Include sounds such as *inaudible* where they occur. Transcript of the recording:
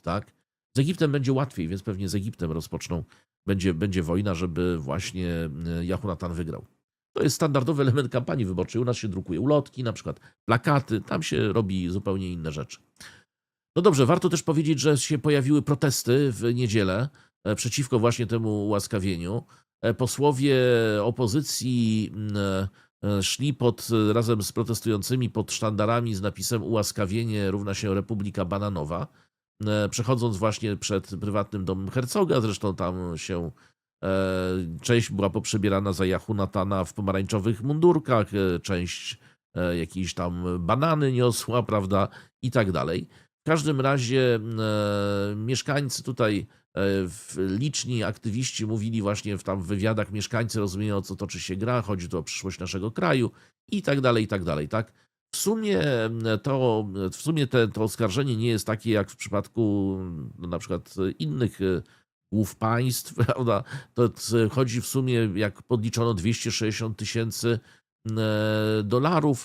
tak? Z Egiptem będzie łatwiej, więc pewnie z Egiptem rozpoczną, będzie, będzie wojna, żeby właśnie e, Jahonatan wygrał. To jest standardowy *laughs* element kampanii wyborczej. U nas się drukuje ulotki, na przykład plakaty, tam się robi zupełnie inne rzeczy. No dobrze, warto też powiedzieć, że się pojawiły protesty w niedzielę e, przeciwko właśnie temu ułaskawieniu. E, Posłowie opozycji mm, szli pod, razem z protestującymi pod sztandarami z napisem ułaskawienie równa się Republika Bananowa, przechodząc właśnie przed prywatnym domem Hercoga, zresztą tam się e, część była poprzebierana za Jahunatana w pomarańczowych mundurkach, e, część e, jakieś tam banany niosła, prawda, i tak dalej. W każdym razie e, mieszkańcy tutaj, e, liczni aktywiści mówili właśnie w tam wywiadach, mieszkańcy rozumieją o co toczy się gra, chodzi tu o przyszłość naszego kraju i tak dalej, i tak dalej, tak? W sumie to, w sumie te, to oskarżenie nie jest takie jak w przypadku no, na przykład innych e, głów państw, *laughs* prawda? To chodzi w sumie, jak podliczono, 260 tysięcy e, dolarów.